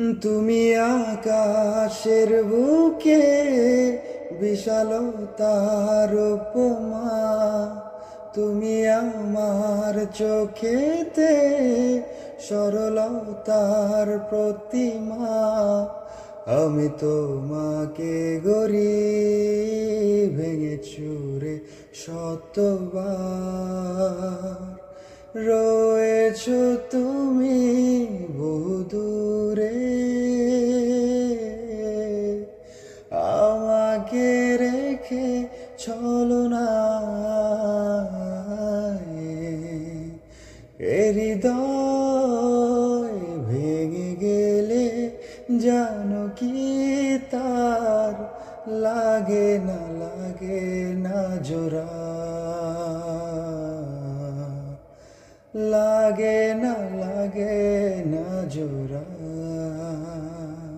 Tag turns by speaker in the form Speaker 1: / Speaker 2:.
Speaker 1: তুমি আকাশের বুকে বিশালতার উপমা, তুমি আমার চোখেতে সরলতার প্রতিমা, আমি তোমাকে গড়ি ভেঙে চুরে শতবার। রয়েছ তুমি রেখে চলো না। হৃদয় ভেঙে গেলে জানো কি তার? লাগে না লাগে না জোড়া। লাগে না লাগে না জোড়া।